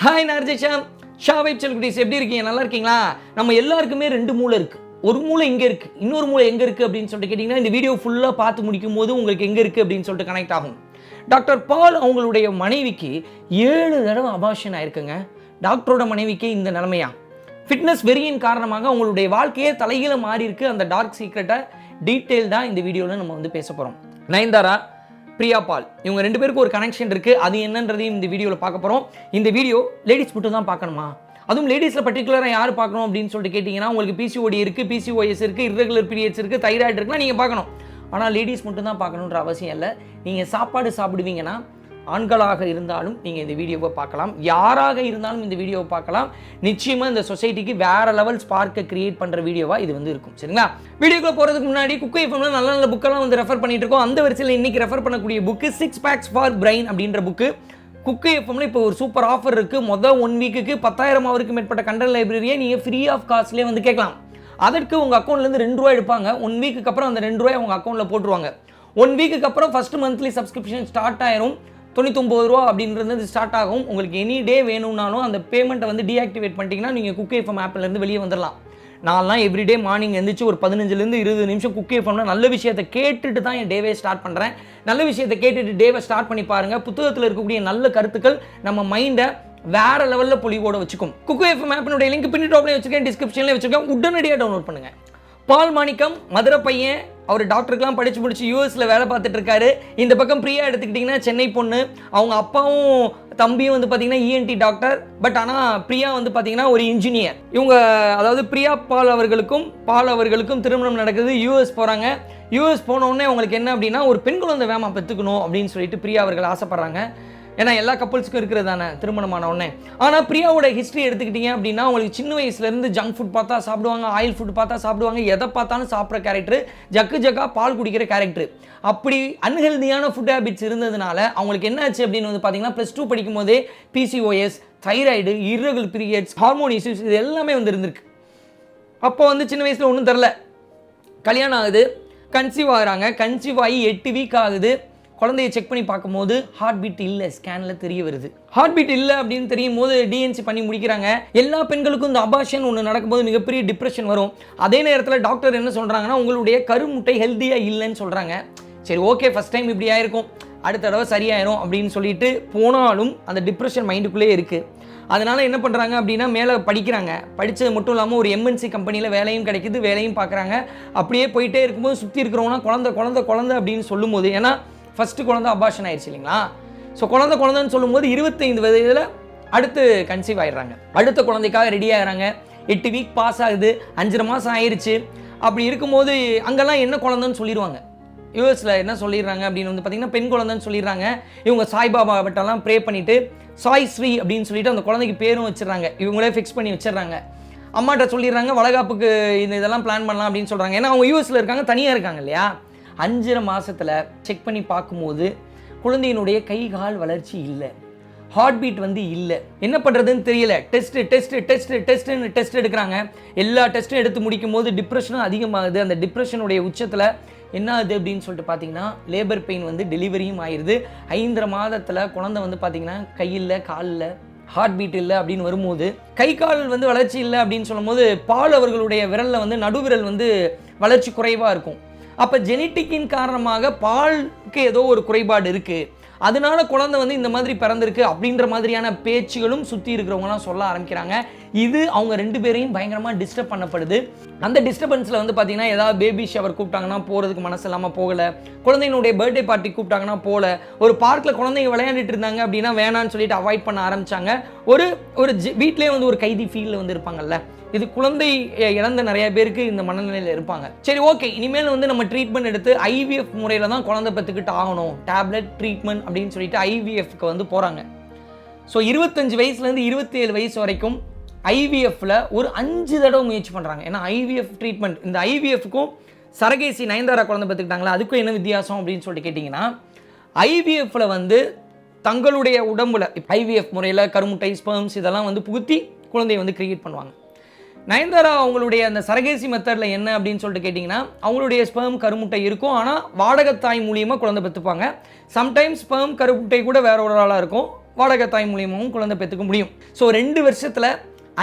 Hi நர்ஜிஷா ஷா வைப் செல்குடிஸ் எப்படி இருக்கீங்க? நல்லா இருக்கீங்களா? நம்ம எல்லாருக்குமே ரெண்டு மூளை இருக்கு. ஒரு மூளை எங்கே இருக்கு இன்னொரு மூளை எங்கே இருக்கு அப்படின்னு சொல்லிட்டு கேட்டிங்கன்னா இந்த வீடியோ ஃபுல்லாக பார்த்து முடிக்கும் போது உங்களுக்கு எங்கே இருக்கு அப்படின்னு சொல்லிட்டு கனெக்ட் ஆகும். டாக்டர் பால் அவங்களுடைய மனைவிக்கு ஏழு தடவை அபாஷன் ஆயிருக்குங்க. டாக்டரோட மனைவிக்கு இந்த நிலைமையா? ஃபிட்னஸ் வெறியின் காரணமாக அவங்களுடைய வாழ்க்கையே தலைகீழ மாறி இருக்கு. அந்த டார்க் சீக்ரெட்டை டீட்டெயில் தான் இந்த வீடியோவில் நம்ம வந்து பேச போகிறோம் நயன்தாரா பிரியா பால். இவங்க ரெண்டு பேருக்கும் ஒரு கனெக்ஷன் இருக்குது அது என்னன்றதையும் இந்த வீடியோவில் பார்க்க போகிறோம் இந்த வீடியோ லேடிஸ் மட்டும் தான் பார்க்கணுமா? அதுவும் லேடிஸில் பர்டிகுலராக யார் பார்க்கணும் அப்படின்னு சொல்லிட்டு கேட்டிங்கன்னா உங்களுக்கு பிசிஓடி இருக்குது பிசிஓஎஸ் இருக்குது irregular பீரியட்ஸ் இருக்குது தைராய்டு இருக்குன்னா நீங்கள் பார்க்கணும். ஆனால் லேடிஸ் மட்டும் தான் பார்க்கணுன்ற அவசியம் இல்லை. நீங்கள் சாப்பாடு சாப்பிடுவீங்கன்னா ஆண்களாக இருந்தாலும் நீங்கள் இந்த வீடியோவை பார்க்கலாம். யாராக இருந்தாலும் இந்த வீடியோவை பார்க்கலாம். நிச்சயமாக இந்த சொசைட்டிக்கு வேற லெவல் ஸ்பார்க்கை கிரியேட் பண்ணுற வீடியோவாக இது வந்து இருக்கும். சரிங்களா? வீடியோக்குள்ள போகிறதுக்கு முன்னாடி குக்கை எஃப்எம்ல நல்ல நல்ல புக்கெல்லாம் வந்து ரெஃபர் பண்ணிட்டு இருக்கோம் அந்த வரிசையில் இன்னைக்கு ரெஃபர் பண்ணக்கூடிய book six packs for brain அப்படின்ற புக்கு. குக்கு எஃப்எம்ல இப்போ ஒரு சூப்பர் ஆஃபர் இருக்கு. மொதல் ஒன் வீக்குக்கு பத்தாயிரம் அவருக்கு மேற்பட்ட கண்டல் லைப்ரரியை நீங்கள் ஃப்ரீ ஆஃப் காஸ்ட்லேயே வந்து கேட்கலாம். அதற்கு உங்கள் அக்கௌண்ட்லேருந்து ரெண்டு ரூபா எடுப்பாங்க. ஒன் வீக்குக்கு அப்புறம் அந்த ரெண்டு ரூபாய் உங்கள் அக்கௌண்ட்டில் போட்டுருவாங்க. ஒன் வீக்குக்கு அப்புறம் ஃபர்ஸ்ட் மந்த்லி சப்ஸ்கிரிப்ஷன் ஸ்டார்ட் ஆயிரும். தொண்ணூத்தொம்பது ரூபா அப்படின்றது ஸ்டார்ட் ஆகும். உங்களுக்கு எனி டே வேணும்னாலும் அந்த பேமெண்ட்டை வந்து டீஆக்டிவேட் பண்ணிட்டீங்கன்னா நீங்கள் குக் எஃப்எம் ஆப்லேருந்து வெளியே வந்துடலாம் நான்லாம் எவ்ரிடே மார்னிங் எழுந்திரிச்சு ஒரு பதினஞ்சுலேருந்து இருபது நிமிஷம் குக் எஃப்எம்ல நல்ல விஷயத்தை கேட்டுட்டு தான் என் டேவே ஸ்டார்ட் பண்ணுறேன் நல்ல விஷயத்தை கேட்டுட்டு டேவை ஸ்டார்ட் பண்ணி பாருங்கள் புத்தகத்தில் இருக்கக்கூடிய நல்ல கருத்துக்கள் நம்ம மைண்டை வேற லெவலில் பொலிவோட வச்சுக்கும். குக்கு எஃப்எம் ஆப்பினுடைய லிங்க் பின்னி டாப்லேயே வச்சிருக்கேன். டிஸ்கிரிப்ஷன்லேயும் வச்சிருக்கேன். உடனடியாக டவுன்லோட் பண்ணுங்கள் பால் மாணிக்கம் மதுரை பையன் அவர் டாக்டருக்கெலாம் படித்து முடிச்சு யூஎஸில் வேலை பார்த்துட்டு இருக்காரு இந்த பக்கம் பிரியா எடுத்துக்கிட்டிங்கன்னா சென்னை பொண்ணு. அவங்க அப்பாவும் தம்பியும் வந்து பார்த்தீங்கன்னா இஎன்டி டாக்டர் பட் ஆனால் பிரியா வந்து பார்த்தீங்கன்னா ஒரு இன்ஜினியர் இவங்க அதாவது பிரியா பால் அவர்களுக்கும் பால் அவர்களுக்கும் திருமணம் நடக்குது. யூஎஸ் போகிறாங்க யூஎஸ் போனோடனே அவங்களுக்கு என்ன அப்படின்னா ஒரு பெண் குழந்தை வேமா பெற்றுக்கணும் அப்படின்னு சொல்லிட்டு பிரியா அவர்கள் ஆசைப்பட்றாங்க. ஏன்னா எல்லா கப்பல்ஸுக்கும் இருக்கிறது தானே திருமணமான உடனே. ஆனால் பிரியாவோட ஹிஸ்ட்ரி எடுத்துக்கிட்டீங்க அப்படின்னா உங்களுக்கு சின்ன வயசுலேருந்து ஜங்க் ஃபுட் பார்த்தா சாப்பிடுவாங்க ஆயில் ஃபுட் பார்த்தா சாப்பிடுவாங்க எதை பார்த்தாலும் சாப்பிட்ற கேரக்டர் ஜக்கு ஜக்கா பால் குடிக்கிற கேரக்டர் அப்படி அன்ஹெல்தியான ஃபுட் ஹேபிட்ஸ் இருந்ததுனால அவங்களுக்கு என்ன ஆச்சு அப்படின்னு வந்து பார்த்தீங்கன்னா ப்ளஸ் டூ படிக்கும் போதே PCOS thyroid irregular periods hormone issues இது எல்லாமே வந்து இருந்திருக்கு. அப்போ வந்து சின்ன வயசில் ஒன்றும் தெரில. கல்யாணம் ஆகுது கன்சீவ் ஆகுறாங்க கன்சீவ் ஆகி எட்டு வீக் ஆகுது. குழந்தைய செக் பண்ணி பார்க்கும்போது ஹார்ட் பீட் இல்லை ஸ்கேனில் தெரிய வருது. ஹார்ட் பீட் இல்லை அப்படின்னு தெரியும் போது டிஎன்சி பண்ணி முடிக்கிறாங்க. எல்லா பெண்களுக்கும் இந்த அபாஷன் ஒன்று நடக்கும்போது மிகப்பெரிய டிப்ரெஷன் வரும். அதே நேரத்தில் டாக்டர் என்ன சொல்கிறாங்கன்னா உங்களுடைய கருமுட்டை ஹெல்த்தியாக இல்லைன்னு சொல்கிறாங்க சரி ஓகே ஃபஸ்ட் டைம் இப்படி ஆயிருக்கும். அடுத்த தடவை சரியாயிரும் அப்படின்னு சொல்லிட்டு போனாலும் அந்த டிப்ரெஷன் மைண்டுக்குள்ளே இருக்குது அதனால என்ன பண்ணுறாங்க அப்படின்னா மேலே படிக்கிறாங்க. படித்தது மட்டும் இல்லாமல் ஒரு எம்என்சி கம்பெனியில் வேலையும் கிடைக்குது வேலையும் பார்க்குறாங்க. அப்படியே போயிட்டே இருக்கும்போது சுற்றி இருக்கிறவங்கன்னா குழந்த குழந்த குழந்த அப்படின்னு சொல்லும்போது ஏன்னா ஃபஸ்ட்டு குழந்தை அபாஷன் ஆயிடுச்சு இல்லைங்களா? ஸோ குழந்தை குழந்தைன்னு சொல்லும்போது இருபத்தைந்து வயதில் அடுத்து கன்சீவ் ஆயிடுறாங்க. அடுத்த குழந்தைக்காக ரெடி ஆகிறாங்க. எட்டு வீக் பாஸ் ஆகுது. அஞ்சரை மாதம் ஆயிடுச்சு அப்படி இருக்கும்போது அங்கெல்லாம் என்ன குழந்தைன்னு சொல்லிடுவாங்க. யூஎஸில் என்ன சொல்லிடுறாங்க அப்படின்னு வந்து பார்த்தீங்கன்னா பெண் குழந்தைன்னு சொல்லிடுறாங்க. இவங்க சாய்பாபா விட்டெல்லாம் ப்ரே பண்ணிவிட்டு சாய் ஸ்ரீ அப்படின்னு சொல்லிட்டு அந்த குழந்தைக்கு பேரும் வச்சிடறாங்க. இவங்களே ஃபிக்ஸ் பண்ணி வச்சிடுறாங்க. அம்மாட்ட சொல்லிடுறாங்க வளகாப்புக்கு இந்த இதெல்லாம் பிளான் பண்ணலாம் அப்படின்னு சொல்கிறாங்க ஏன்னா அவங்க யூஎஸில் இருக்காங்க தனியாக இருக்காங்க இல்லையா? அஞ்சரை மாதத்தில் செக் பண்ணி பார்க்கும்போது குழந்தையினுடைய கை கால் வளர்ச்சி இல்லை. ஹார்ட் பீட் வந்து இல்லை. என்ன பண்ணுறதுன்னு தெரியல. டெஸ்ட்டு டெஸ்ட்டு டெஸ்ட்டு டெஸ்ட்டுன்னு டெஸ்ட் எடுக்கிறாங்க. எல்லா டெஸ்ட்டும் எடுத்து முடிக்கும் போது டிப்ரெஷனும் அதிகமாகுது. அந்த டிப்ரெஷனுடைய உச்சத்தில் என்ன ஆகுது அப்படின்னு சொல்லிட்டு பார்த்தீங்கன்னா லேபர் பெயின் வந்து டெலிவரியும் ஆயிடுது ஐந்தரை மாதத்தில் குழந்தை வந்து பார்த்தீங்கன்னா கையில் காலில் ஹார்ட் பீட் இல்லை அப்படின்னு வரும்போது கை கால் வந்து வளர்ச்சி இல்லை அப்படின்னு சொல்லும்போது பால் அவர்களுடைய விரலில் வந்து நடுவிரல் வந்து வளர்ச்சி குறைவாக இருக்கும். அப்போ ஜெனட்டிக்கின் காரணமாக பாலுக்கு ஏதோ ஒரு குறைபாடு இருக்குது அதனால குழந்தை வந்து இந்த மாதிரி பிறந்திருக்கு அப்படின்ற மாதிரியான பேச்சுகளும் சுற்றி இருக்கிறவங்கலாம் சொல்ல ஆரம்பிக்கிறாங்க. இது அவங்க ரெண்டு பேரையும் பயங்கரமாக டிஸ்டர்ப் பண்ணப்படுது. அந்த டிஸ்டர்பன்ஸில் வந்து பார்த்தீங்கன்னா ஏதாவது பேபி ஷவர் கூப்பிட்டாங்கன்னா போகிறதுக்கு மனசு இல்லாமல் போகலை. குழந்தையினுடைய பர்த்டே பார்ட்டி கூப்பிட்டாங்கன்னா போகல ஒரு பார்க்கில் குழந்தைங்க விளையாண்டுட்டு இருந்தாங்க அப்படின்னா வேணான்னு சொல்லிட்டு அவாய்ட் பண்ண ஆரம்பித்தாங்க ஒரு ஒரு வீட்டிலே வந்து ஒரு கைதி ஃபீல்டில் வந்து இருப்பாங்கல்ல. இது குழந்தை இழந்த நிறைய பேருக்கு இந்த மனநிலையில் இருப்பாங்க. சரி ஓகே இனிமேல் வந்து நம்ம ட்ரீட்மெண்ட் எடுத்து ஐவிஎஃப் முறையில் தான் குழந்தை பத்துக்கிட்டு ஆகணும். டேப்லெட் ட்ரீட்மெண்ட் அப்படின்னு சொல்லிட்டு ஐவிஎஃப்க்கு வந்து போகிறாங்க ஸோ இருபத்தஞ்சு வயசுலேருந்து இருபத்தி ஏழு வயசு வரைக்கும் ஐவிஎஃப்ல ஒரு அஞ்சு தடவை முயற்சி பண்ணுறாங்க ஏன்னா ஐவிஎஃப் ட்ரீட்மெண்ட் இந்த ஐவிஎஃப்க்கும் சரகேசி நயன்தாரா குழந்தை பார்த்துக்கிட்டாங்களா அதுக்கும் என்ன வித்தியாசம் அப்படின்னு சொல்லிட்டு கேட்டிங்கன்னா ஐவிஎஃப்ல வந்து தங்களுடைய உடம்புல ஐவிஎஃப் முறையில் கருமுட்டை ஸ்பெர்ம்ஸ் இதெல்லாம் வந்து புகுத்தி குழந்தையை வந்து கிரியேட் பண்ணுவாங்க. நயன்தாரா அவங்களுடைய அந்த சரகேசி மெத்தடில் என்ன அப்படின்னு சொல்லிட்டு கேட்டிங்கன்னா அவங்களுடைய ஸ்பெர்ம் கருமுட்டை இருக்கும். ஆனால் வாடகத்தாய் மூலியமாக குழந்தை பெற்றுப்பாங்க சம்டைம்ஸ் ஸ்பெர்ம் கருமுட்டை கூட வேற ஒரு ஆளாக இருக்கும். வாடகை தாய் மூலியமாகவும் குழந்தை பெற்றுக்க முடியும். ஸோ ரெண்டு வருஷத்தில்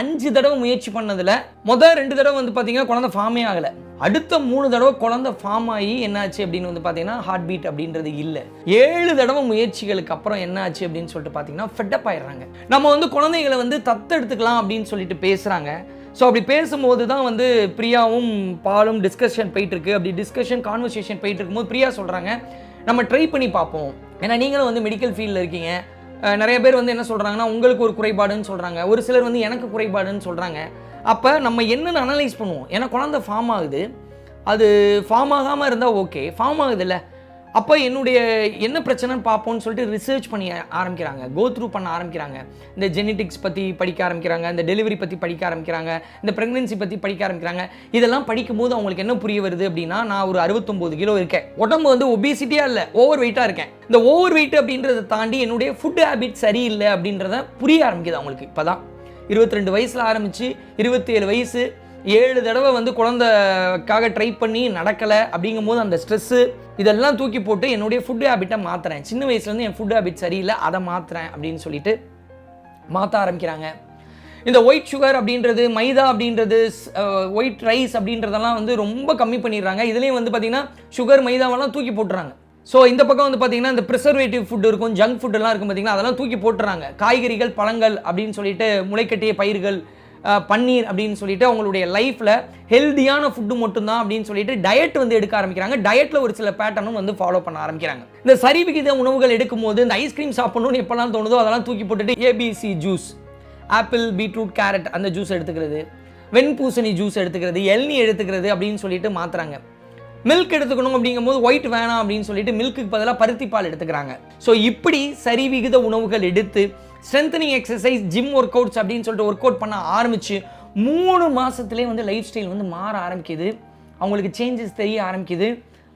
அஞ்சு தடவை முயற்சி பண்ணதில் மொதல் ரெண்டு தடவை வந்து பார்த்தீங்கன்னா குழந்தை ஃபார்மே ஆகலை. அடுத்த மூணு தடவை குழந்தை ஃபார்ம் ஆகி என்னாச்சு அப்படின்னு வந்து பார்த்தீங்கன்னா ஹார்ட் பீட் அப்படின்றது இல்லை. ஏழு தடவை முயற்சிகளுக்கு அப்புறம் என்னாச்சு அப்படின்னு சொல்லிட்டு பார்த்தீங்கன்னா ஃபெட்டப் ஆயிடுறாங்க. நம்ம வந்து குழந்தைகளை வந்து தத்தெடுத்துக்கலாம் அப்படின்னு சொல்லிட்டு பேசுகிறாங்க ஸோ அப்படி பேசும்போது தான் வந்து பிரியாவும் பாலும் டிஸ்கஷன் போயிட்டுருக்கு. அப்படி டிஸ்கஷன் கான்வர்சேஷன் போயிட்டு இருக்கும்போது பிரியா சொல்கிறாங்க நம்ம ட்ரை பண்ணி பார்ப்போம். ஏன்னா நீங்களும் வந்து மெடிக்கல் ஃபீல்டில் இருக்கீங்க. நிறைய பேர் வந்து என்ன சொல்கிறாங்கன்னா உங்களுக்கு ஒரு குறைபாடுன்னு சொல்கிறாங்க ஒரு சிலர் வந்து எனக்கு குறைபாடுன்னு சொல்கிறாங்க அப்போ நம்ம என்னென்னு அனலைஸ் பண்ணுவோம். ஏன்னா குழந்தை ஃபார்ம் ஆகுது. அது ஃபார்ம் ஆகாமல் இருந்தால் ஓகே ஃபார்ம் ஆகுதுல்ல. அப்போ என்னுடைய என்ன பிரச்சனைன்னு பார்ப்போம்னு சொல்லிட்டு ரிசர்ச் பண்ணி ஆரம்பிக்கிறாங்க. கோ த்ரூ பண்ண ஆரம்பிக்கிறாங்க. இந்த ஜெனட்டிக்ஸ் பற்றி படிக்க ஆரம்பிக்கிறாங்க இந்த டெலிவரி பற்றி படிக்க ஆரம்பிக்கிறாங்க இந்த ப்ரெக்னென்சி பற்றி படிக்க ஆரம்பிக்கிறாங்க. இதெல்லாம் படிக்கும்போது அவங்களுக்கு என்ன புரிய வருது அப்படின்னா நான் ஒரு அறுபத்தொம்போது கிலோ இருக்கேன். உடம்பு வந்து ஒபேசிட்டியாக இல்லை ஓவர் வெயிட்டாக இருக்கேன். இந்த ஓவர் வெயிட் அப்படின்றத தாண்டி என்னுடைய ஃபுட் ஹேபிட் சரியில்லை அப்படின்றத புரிய ஆரம்பிக்குது அவங்களுக்கு. இப்போ தான் இருபத்தி ரெண்டு வயசில் ஆரம்பித்து இருபத்தேழு வயசு ஏழு தடவை வந்து குழந்தைக்காக ட்ரை பண்ணி நடக்கலை அப்படிங்கும்போது அந்த ஸ்ட்ரெஸ்ஸு இதெல்லாம் தூக்கி போட்டு என்னுடைய ஃபுட் ஹேபிட்டை மாற்றுறேன் சின்ன வயசுலேருந்து என் ஃபுட் ஹேபிட் சரியில்லை அதை மாற்றுறேன் அப்படின்னு சொல்லிட்டு மாற்ற ஆரம்பிக்கிறாங்க. இந்த ஒயிட் சுகர் அப்படின்றது மைதா அப்படின்றது ஒயிட் ரைஸ் அப்படின்றதெல்லாம் வந்து ரொம்ப கம்மி பண்ணிடுறாங்க. இதுலேயும் வந்து பார்த்திங்கன்னா சுகர் மைதாவெல்லாம் தூக்கி போட்டுறாங்க. ஸோ இந்த பக்கம் வந்து பார்த்தீங்கன்னா இந்த ப்ரிசர்வேட்டிவ் ஃபுட் இருக்கும் ஜங்க் ஃபுட்டெல்லாம் இருக்கும் பார்த்தீங்கன்னா அதெல்லாம் தூக்கி போட்டுறாங்க. காய்கறிகள் பழங்கள் அப்படின்னு சொல்லிட்டு முளைக்கட்டிய பயிர்கள் பன்னீர் அப்படின்னு சொல்லிட்டு அவங்களுடைய லைஃப்பில் ஹெல்தியான ஃபுட்டு மட்டும்தான் அப்படின்னு சொல்லிட்டு டயட் வந்து எடுக்க ஆரம்பிக்கிறாங்க. டயட்டில் ஒரு சில பேட்டர்னும் வந்து ஃபாலோ பண்ண ஆரம்பிக்கிறாங்க. இந்த சரிவிகித உணவுகள் எடுக்கும்போது இந்த ஐஸ்கிரீம் சாப்பிடணும்னு எப்போல்லாம் தோணுதோ அதெல்லாம் தூக்கி போட்டுட்டு ABC juice apple beetroot carrot அந்த ஜூஸ் எடுத்துக்கிறது வெண்பூசணி ஜூஸ் எடுத்துக்கிறது எல்னி எடுத்துக்கிறது அப்படின்னு சொல்லிட்டு மாத்துறாங்க. மில்க் எடுத்துக்கணும் அப்படிங்கும்போது ஒயிட் வேணாம் அப்படின்னு சொல்லிட்டு மில்க்குக்கு பதிலாக பருத்தி பால் எடுத்துக்கிறாங்க. ஸோ இப்படி சரிவிகித உணவுகள் எடுத்து strengthening exercise gym workouts அப்படின்னு சொல்லிட்டு ஒர்க் அவுட் பண்ண ஆரம்பிச்சு மூணு மாதத்துலேயே வந்து லைஃப் ஸ்டைல் வந்து மாற ஆரம்பிக்குது. அவங்களுக்கு சேஞ்சஸ் தெரிய ஆரம்பிக்குது.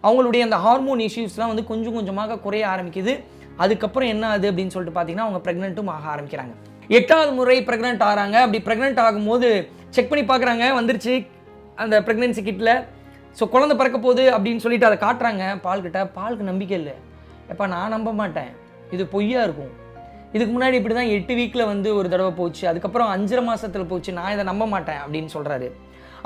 அவங்களுடைய அந்த ஹார்மோன் இஷ்யூஸ்லாம் வந்து கொஞ்சம் கொஞ்சமாக குறைய ஆரம்பிக்குது. அதுக்கப்புறம் என்ன ஆகுது அப்படின்னு சொல்லிட்டு பார்த்தீங்கன்னா அவங்க ப்ரெக்னென்ட்டும் ஆக ஆரம்பிக்கிறாங்க. எட்டாவது முறை ப்ரெக்னென்ட் ஆகிறாங்க அப்படி ப்ரெக்னென்ட் ஆகும்போது செக் பண்ணி பார்க்குறாங்க வந்துருச்சு அந்த ப்ரெக்னென்சி கிட்டில் ஸோ குழந்தை பிறக்க போகுது அப்படின்னு சொல்லிட்டு அதை காட்டுறாங்க. பால்கிட்ட பாலுக்கு நம்பிக்கை இல்லை. எப்போ நான் நம்ப மாட்டேன். இது பொய்யா இருக்கும். இதுக்கு முன்னாடி இப்படி தான் எட்டு வீக்கில் வந்து ஒரு தடவை போச்சு. அதுக்கப்புறம் அஞ்சரை மாதத்தில் போச்சு. நான் இதை நம்ப மாட்டேன் அப்படின்னு சொல்கிறாரு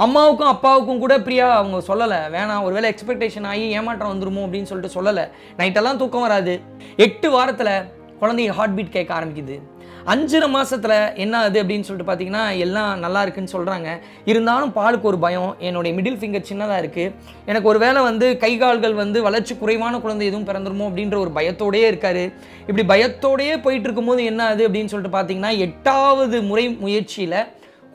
அம்மாவுக்கும் அப்பாவுக்கும் கூட பிரியா அவங்க சொல்லலை. வேணாம் ஒருவேளை எக்ஸ்பெக்டேஷன் ஆகி ஏமாற்றம் வந்துருமோ அப்படின்னு சொல்லிட்டு சொல்லலை. நைட்டெல்லாம் தூக்கம் வராது. எட்டு வாரத்தில் குழந்தைய ஹார்ட் பீட் கேட்க ஆரம்பிக்குது. அஞ்சரை மாதத்தில் என்ன ஆகுது அப்படின்னு சொல்லிட்டு பார்த்தீங்கன்னா எல்லாம் நல்லா இருக்குன்னு சொல்கிறாங்க இருந்தாலும் பாலுக்கு ஒரு பயம். என்னுடைய மிடில் ஃபிங்கர் சின்னதாக இருக்குது எனக்கு ஒரு வேளை வந்து கை கால்கள் வந்து வளர்ச்சி குறைவான குழந்தை எதுவும் பிறந்துருமோ அப்படின்ற ஒரு பயத்தோடயே இருக்கார். இப்படி பயத்தோடையே போயிட்டு இருக்கும்போது என்ன ஆகுது அப்படின்னு சொல்லிட்டு பார்த்தீங்கன்னா எட்டாவது முறை முயற்சியில்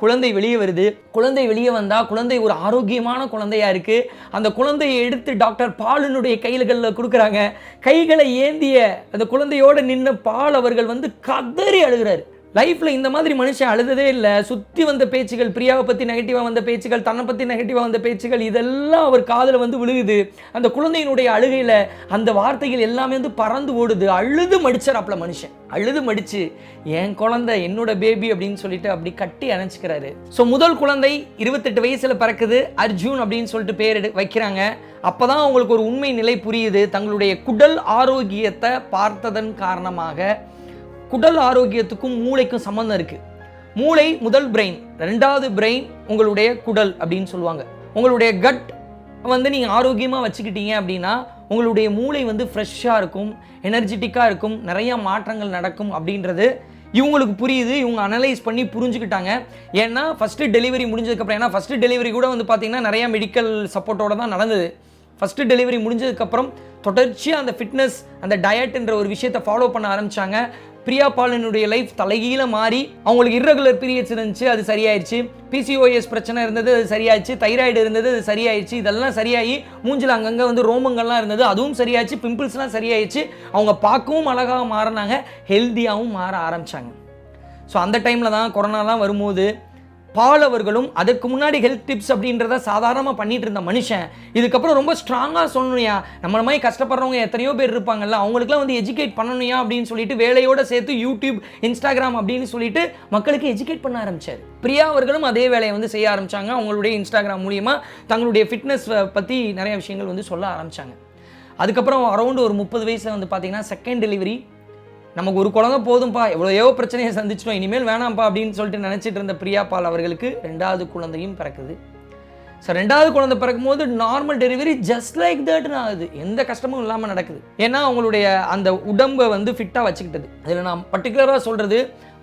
குழந்தை வெளியே வருது. குழந்தை வெளியே வந்தால் குழந்தை ஒரு ஆரோக்கியமான குழந்தையாக இருக்குது அந்த குழந்தையை எடுத்து டாக்டர் பாலினுடைய கைகளில் கொடுக்குறாங்க. கைகளை ஏந்திய அந்த குழந்தையோட நின்ன பால் அவர்கள் வந்து கதறி அழுகிறார். லைஃப்பில் இந்த மாதிரி மனுஷன் அழுததே இல்லை. சுற்றி வந்த பேச்சுகள் பிரியாவை பற்றி நெகட்டிவாக வந்த பேச்சுகள் தன்னை பற்றி நெகட்டிவாக வந்த பேச்சுகள் இதெல்லாம் அவர் காதில் வந்து விழுகுது. அந்த குழந்தையினுடைய அழுகையில் அந்த வார்த்தைகள் எல்லாமே வந்து பறந்து ஓடுது. அழுது மடிச்சாராப்ல மனுஷன். அழுது மடிச்சு என் குழந்தை என்னோட பேபி அப்படின்னு சொல்லிட்டு அப்படி கட்டி அணைச்சிக்கிறாரு. ஸோ முதல் குழந்தை இருபத்தெட்டு வயசில் பிறக்குது. அர்ஜுன் அப்படின்னு சொல்லிட்டு பேர் எடு வைக்கிறாங்க. அப்பதான் அவங்களுக்கு ஒரு உண்மை நிலை புரியுது. தங்களுடைய குடல் ஆரோக்கியத்தை பார்த்ததன் காரணமாக குடல் ஆரோக்கியத்துக்கும் மூளைக்கும் சம்மந்தம் இருக்குது மூளை முதல் பிரெயின் ரெண்டாவது பிரெயின் உங்களுடைய குடல் அப்படின்னு சொல்லுவாங்க. உங்களுடைய கட் வந்து நீங்கள் ஆரோக்கியமாக வச்சுக்கிட்டீங்க அப்படின்னா உங்களுடைய மூளை வந்து ஃப்ரெஷ்ஷாக இருக்கும் எனர்ஜெட்டிக்காக இருக்கும் நிறைய மாற்றங்கள் நடக்கும் அப்படின்றது இவங்களுக்கு புரியுது இவங்க அனலைஸ் பண்ணி புரிஞ்சுக்கிட்டாங்க. ஏன்னா ஃபஸ்ட்டு டெலிவரி முடிஞ்சதுக்கப்புறம் ஏன்னா ஃபஸ்ட்டு டெலிவரி கூட வந்து பார்த்திங்கன்னா நிறைய மெடிக்கல் சப்போர்ட்டோட தான் நடந்தது. ஃபஸ்ட்டு டெலிவரி முடிஞ்சதுக்கப்புறம் தொடர்ச்சியாக அந்த ஃபிட்னஸ் அந்த டயட்ன்ற ஒரு விஷயத்தை ஃபாலோ பண்ண ஆரம்பித்தாங்க பிரியா பாலனுடைய லைஃப் தலைகீழ மாறி அவங்களுக்கு இரகுலர் பீரியட்ஸ் இருந்துச்சு அது சரியாயிருச்சு. பிசிஓஎஸ் பிரச்சனை இருந்தது அது சரியாயிடுச்சு தைராய்டு இருந்தது அது சரியாயிடுச்சு இதெல்லாம் சரியாகி மூஞ்சில் அங்கங்கே வந்து ரோமங்கள்லாம் இருந்தது அதுவும் சரியாச்சு. பிம்பிள்ஸ்லாம் சரியாயிடுச்சு அவங்க பார்க்கவும் அழகாக மாறினாங்க ஹெல்த்தியாகவும் மாற ஆரம்பிச்சாங்க. ஸோ அந்த டைமில் தான் கொரோனாலாம் வரும்போது பால் அவர்களும் அதுக்கு முன்னாடி ஹெல்த் டிப்ஸ் அப்படின்றத சாதாரணமாக பண்ணிட்டு இருந்த மனுஷன் இதுக்கப்புறம் ரொம்ப ஸ்ட்ராங்காக சொல்லணுயா நம்மள மாதிரி கஷ்டப்படுறவங்க எத்தனையோ பேர் இருப்பாங்கல்ல அவங்களுக்குலாம் வந்து எஜுகேட் பண்ணணுயா அப்படின்னு சொல்லிட்டு வேலையோட சேர்த்து யூடியூப் இன்ஸ்டாகிராம் அப்படின்னு சொல்லிட்டு மக்களுக்கு எஜுகேட் பண்ண ஆரம்பிச்சார். பிரியா அவர்களும் அதே வேலையை வந்து செய்ய ஆரம்பிச்சாங்க. அவங்களுடைய இன்ஸ்டாகிராம் மூலியமாக தங்களுடைய ஃபிட்னஸ் பற்றி நிறைய விஷயங்கள் வந்து சொல்ல ஆரம்பிச்சாங்க. அதுக்கப்புறம் அரௌண்ட் ஒரு முப்பது வயசில் வந்து பார்த்தீங்கன்னா செகண்ட் டெலிவரி நமக்கு ஒரு குழந்தை போதும்ப்பா எவ்வளோ பிரச்சனையை சந்திச்சிட்டோம் இனிமேல் வேணாம்ப்பா அப்படின்னு சொல்லிட்டு நினச்சிட்டு இருந்த பிரியா பால் அவர்களுக்கு ரெண்டாவது குழந்தையும் பிறக்குது. ஸோ ரெண்டாவது குழந்தை பிறக்கும்போது நார்மல் டெலிவரி ஜஸ்ட் லைக் தட்னு ஆகுது எந்த கஷ்டமும் இல்லாமல் நடக்குது. ஏன்னா அவங்களுடைய அந்த உடம்பை வந்து ஃபிட்டாக வச்சுக்கிட்டது. அதில் நான் பர்டிகுலராக சொல்கிறது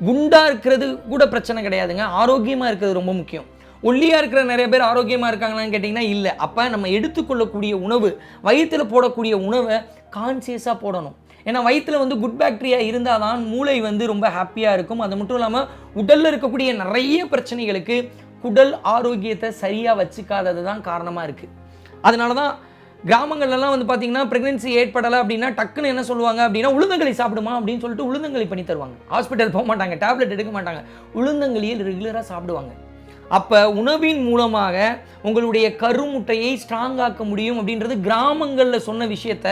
குண்டாக இருக்கிறது கூட பிரச்சனை கிடையாதுங்க. ஆரோக்கியமாக இருக்கிறது ரொம்ப முக்கியம். ஒல்லியாக இருக்கிற நிறைய பேர் ஆரோக்கியமாக இருக்காங்களான்னு கேட்டிங்கன்னா இல்லை. அப்போ நம்ம எடுத்துக்கொள்ளக்கூடிய உணவு வயிற்றில் போடக்கூடிய உணவை கான்சியஸாக போடணும். ஏன்னா வயிற்றில் வந்து குட் பாக்டீரியா இருந்தால் தான் மூளை வந்து ரொம்ப ஹாப்பியாக இருக்கும். அது மட்டும் இல்லாமல் உடலில் இருக்கக்கூடிய நிறைய பிரச்சனைகளுக்கு குடல் ஆரோக்கியத்தை சரியாக வச்சுக்காதது தான் காரணமாக இருக்குது அதனால தான் கிராமங்கள்லாம் வந்து பார்த்தீங்கன்னா ப்ரெக்னென்சி ஏற்படலை அப்படின்னா டக்குன்னு என்ன சொல்லுவாங்க அப்படின்னா உளுந்தங்களி சாப்பிடுமா அப்படின்னு சொல்லிட்டு உளுந்தங்களி பண்ணி தருவாங்க. ஹாஸ்பிட்டல் போக மாட்டாங்க டேப்லெட் எடுக்க மாட்டாங்க. உளுந்தங்களியை ரெகுலராக சாப்பிடுவாங்க. அப்போ உணவின் மூலமாக உங்களுடைய கருமுட்டையை ஸ்ட்ராங் ஆக்க முடியும் அப்படின்றது கிராமங்களில் சொன்ன விஷயத்த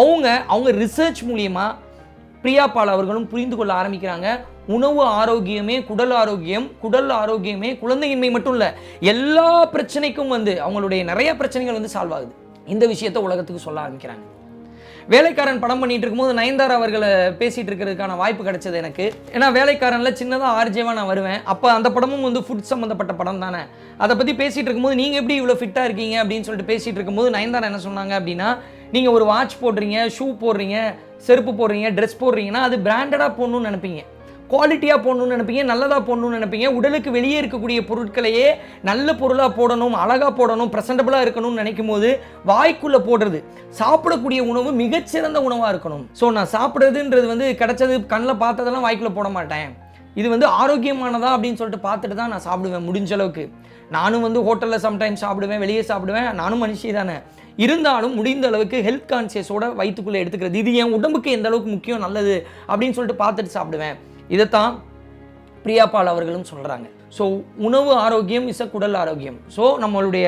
அவங்க அவங்க ரிசர்ச் மூலியமாக பிரியா பால் அவர்களும் புரிந்து கொள்ள ஆரம்பிக்கிறாங்க. உணவு ஆரோக்கியமே குடல் ஆரோக்கியம் குடல் ஆரோக்கியமே குழந்தையின்மை மட்டும் இல்லை எல்லா பிரச்சனைக்கும் வந்து அவங்களுடைய நிறைய பிரச்சனைகள் வந்து சால்வ் ஆகுது. இந்த விஷயத்தை உலகத்துக்கு சொல்ல ஆரம்பிக்கிறாங்க. வேலைக்காரன் படம் பண்ணிட்டு இருக்கும்போது நயன்தாரா அவர்களை பேசிட்டு இருக்கிறதுக்கான வாய்ப்பு கிடைச்சது எனக்கு. ஏன்னா வேலைக்காரன்ல சின்னதாக ஆர்ஜேவா நான் வருவேன். அப்போ அந்த படமும் வந்து ஃபுட் சம்மந்தப்பட்ட படம் தானே. அதை பற்றி பேசிட்டு இருக்கும்போது நீங்கள் எப்படி இவ்வளோ ஃபிட்டாக இருக்கீங்க? அப்படின்னு சொல்லிட்டு பேசிட்டு இருக்கும்போது நயன்தாரா என்ன சொன்னாங்க அப்படின்னா நீங்கள் ஒரு வாட்ச் போடுறீங்க ஷூ போடுறீங்க செருப்பு போடுறீங்க ட்ரெஸ் போடுறீங்கன்னா அது பிராண்டடாக போடணும்னு நினைப்பீங்க. குவாலிட்டியாக போடணும்னு நினைப்பீங்க நல்லதாக போடணும்னு நினைப்பீங்க. உடலுக்கு வெளியே இருக்கக்கூடிய பொருட்களையே நல்ல பொருளாக போடணும் அழகாக போடணும் ப்ரெசன்டபுளாக இருக்கணும்னு நினைக்கும் போது வாய்க்குள்ளே போடுறது சாப்பிடக்கூடிய உணவு மிகச்சிறந்த உணவாக இருக்கணும். ஸோ நான் சாப்பிட்றதுன்றது வந்து கிடைச்சது கண்ணில் பார்த்ததெல்லாம் வாய்க்குள்ளே போட மாட்டேன். இது வந்து ஆரோக்கியமானதா அப்படின்னு சொல்லிட்டு பார்த்துட்டு தான் நான் சாப்பிடுவேன் முடிஞ்ச அளவுக்கு. நானும் வந்து ஹோட்டலில் சம்டைம்ஸ் சாப்பிடுவேன் வெளியே சாப்பிடுவேன். நானும் மனுஷி தானே. இருந்தாலும் முடிந்த அளவுக்கு ஹெல்த் கான்சியஸோட வயிற்றுக்குள்ளே எடுத்துக்கிறது. இது என் உடம்புக்கு எந்த அளவுக்கு முக்கியம் நல்லது அப்படின்னு சொல்லிட்டு பார்த்துட்டு சாப்பிடுவேன். இதைத்தான் பிரியாபால் அவர்களும் சொல்கிறாங்க ஸோ உணவு ஆரோக்கியம் இஸ் அ குடல் ஆரோக்கியம். ஸோ நம்மளுடைய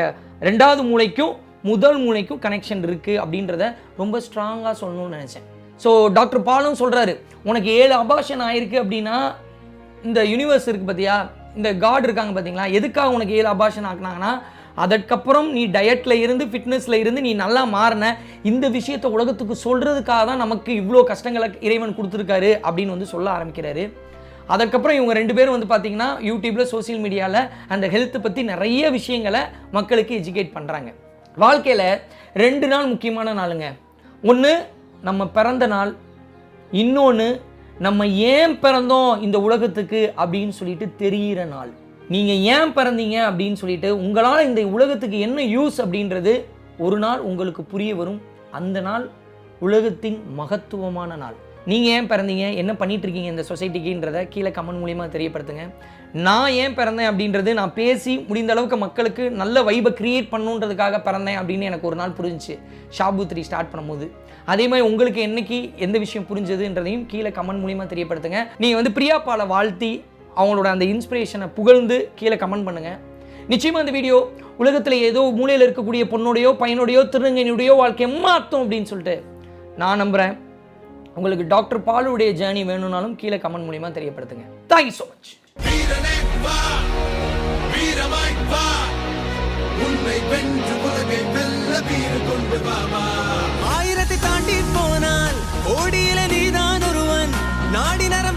ரெண்டாவது மூளைக்கும் முதல் மூளைக்கும் கனெக்ஷன் இருக்குது அப்படின்றத ரொம்ப ஸ்ட்ராங்காக சொல்லணும்னு நினச்சேன். ஸோ டாக்டர் பாலும் சொல்கிறாரு உனக்கு ஏழு அபாஷன் ஆயிருக்கு அப்படின்னா இந்த யூனிவர்ஸ் இருக்குது பார்த்தியா இந்த காட் இருக்காங்க பார்த்தீங்களா எதுக்காக உனக்கு ஏழு அபாஷன் ஆக்குனாங்கன்னா அதற்கப்புறம் நீ டயட்டில் இருந்து ஃபிட்னஸில் இருந்து நீ நல்லா மாறின. இந்த விஷயத்தை உலகத்துக்கு சொல்கிறதுக்காக தான் நமக்கு இவ்வளோ கஷ்டங்களை இறைவன் கொடுத்துருக்காரு அப்படின்னு வந்து சொல்ல ஆரம்பிக்கிறாரு. அதற்கப்புறம் இவங்க ரெண்டு பேரும் வந்து பார்த்தீங்கன்னா யூடியூப்பில் சோசியல் மீடியாவில் அந்த ஹெல்த்தை பற்றி நிறைய விஷயங்களை மக்களுக்கு எஜுகேட் பண்ணுறாங்க வாழ்க்கையில் ரெண்டு நாள் முக்கியமான நாளுங்க. ஒன்று நம்ம பிறந்த நாள். இன்னொன்று நம்ம ஏன் பிறந்தோம் இந்த உலகத்துக்கு அப்படின்னு சொல்லிட்டு தெரிகிற நாள். நீங்கள் ஏன் பிறந்தீங்க அப்படின்னு சொல்லிட்டு உங்களால் இந்த உலகத்துக்கு என்ன யூஸ் அப்படின்றது ஒரு நாள் உங்களுக்கு புரிய வரும். அந்த நாள் உலகத்தின் மகத்துவமான நாள். நீங்கள் ஏன் பிறந்தீங்க? என்ன பண்ணிட்டு இருக்கீங்க இந்த சொசைட்டிக்குன்றத கீழே கமெண்ட் மூலியமாக தெரியப்படுத்துங்க. நான் ஏன் பிறந்தேன் அப்படின்றது நான் பேசி முடிந்த அளவுக்கு மக்களுக்கு நல்ல வைபை கிரியேட் பண்ணுன்றதுக்காக பிறந்தேன் அப்படின்னு எனக்கு ஒரு நாள் புரிஞ்சுச்சு. ஷாபு த்ரீ ஸ்டார்ட் பண்ணும்போது. அதே மாதிரி உங்களுக்கு என்னைக்கு எந்த விஷயம் புரிஞ்சதுன்றதையும் கீழே கமெண்ட் மூலியமாக தெரியப்படுத்துங்க. நீங்கள் வந்து பிரியாபாலை வாழ்த்தி அவங்களோட அந்த இன்ஸ்பிரேஷனை புகழ்ந்து கீழே கமெண்ட் பண்ணுங்கள் நிச்சயமாக இந்த வீடியோ உலகத்தில் ஏதோ மூலையில் இருக்கக்கூடிய பொண்ணுடையோ பையனுடையோ திருநங்கையினுடையோ வாழ்க்கை மாற்றும் அப்படின்னு சொல்லிட்டு நான் நம்புகிறேன் உங்களுக்கு டாக்டர் பாலுடைய ஜேர்னி வேணும்னாலும் கீழே கமெண்ட் மூலியமா தெரியப்படுத்துங்க. தேங்க்யூ ஸோ மச் உன்னை வென்று உலகை வெல்ல கொண்டு ஆயிரத்தை தாண்டி போனால் ஓடியில நீதான் ஒருவன். நாடி நரம்பெல்லாம்